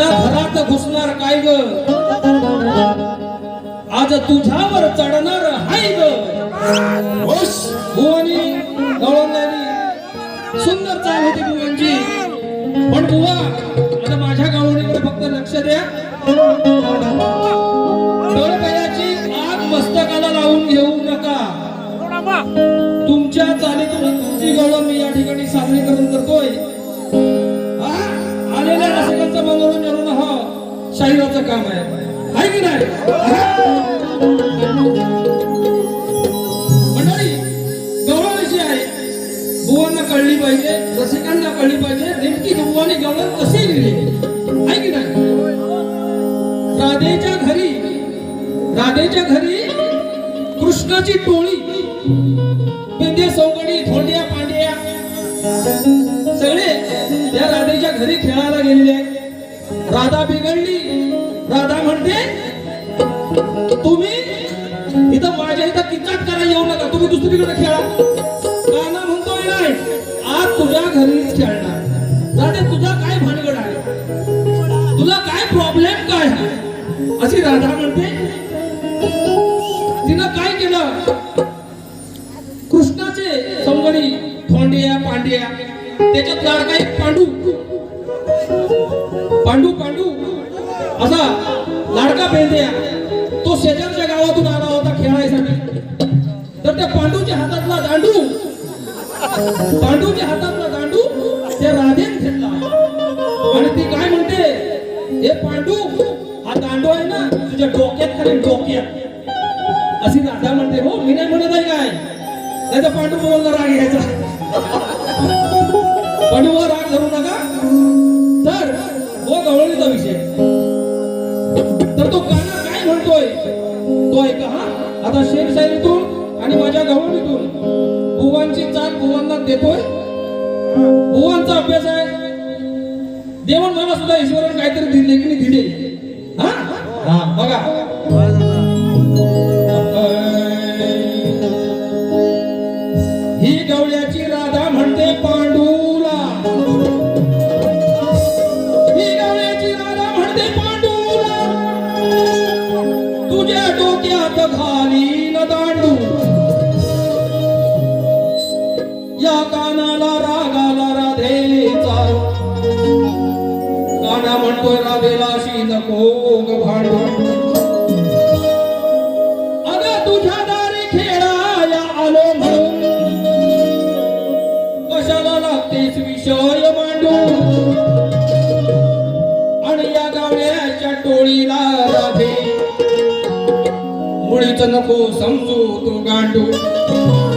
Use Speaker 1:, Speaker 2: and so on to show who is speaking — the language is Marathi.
Speaker 1: माझ्या घरात घुसणार काय ग? आज तुझ्यावर चढणार हाय ग.
Speaker 2: हुश!
Speaker 1: भुवानी गवळणारी सुंदर चाल होती बुवांची. पण बुवा आता माझ्या गावणीकडे फक्त लक्ष द्या. हा काम आहे. आहे की नाही? मंडळी गवळण जी आहे. बुवांना कळली पाहिजे रसिकांना कळली पाहिजे नेमकी बुवाने गवळण कशी लिहिली आहे की नाही? राधेच्या घरी राधेच्या घरी कृष्णाची टोळी पेंदे सौगडी धोंड्या पांड्या सगळे या राधेच्या घरी खेळायला गेलेले आहेत. राधा बिघडली. राधा म्हणते तुम्ही इथं माझ्या इथं किचाट करायला येऊ नका. तुम्ही दुसरीकडे खेळा. गाणं म्हणतोय नाही आज तुझ्या घरीच खेळणार राधे तुझा काय भानगड आहे? तुला काय प्रॉब्लेम काय आहे? अशी राधा म्हणते तिनं काय केलं? कृष्णाचे संगणी थोंडिया पांड्या त्याच्यात लाडका एक पांडू. पांडू पांडू असा लाडका पेंद्या तो शेजारच्या गावातून आला होता खेळायसाठी. तर त्या पांडूच्या हातातला दांडू पांडूच्या हातातला दांडू त्या राधेन घेतला आणि ती काय म्हणते हे पांडू हा दांडू आहे ना तुझ्या डोक्यात खाली डोक्यात अशी राधा म्हणते हो मी नाही म्हणत आहे काय? नाही तर पांडू बोलला राग यायचा. पांडू राग धरू नका. तर हो गवळणीचा विषय. तो ऐका हा. आता शेरशाहीतून आणि माझ्या गवळणीतून बुवांची चाल बुवांना देतोय. बुवांचा अभ्यास आहे. देवण मला सुद्धा ईश्वराने काहीतरी दिले की नाही दिले. हा? हा बघा. डोक्यात घालीन दांडू. या कानाला रागाला राधेचा काना म्हणतोय राधेला अशी नको भांडू. मुळीच नको समजू तू गांडू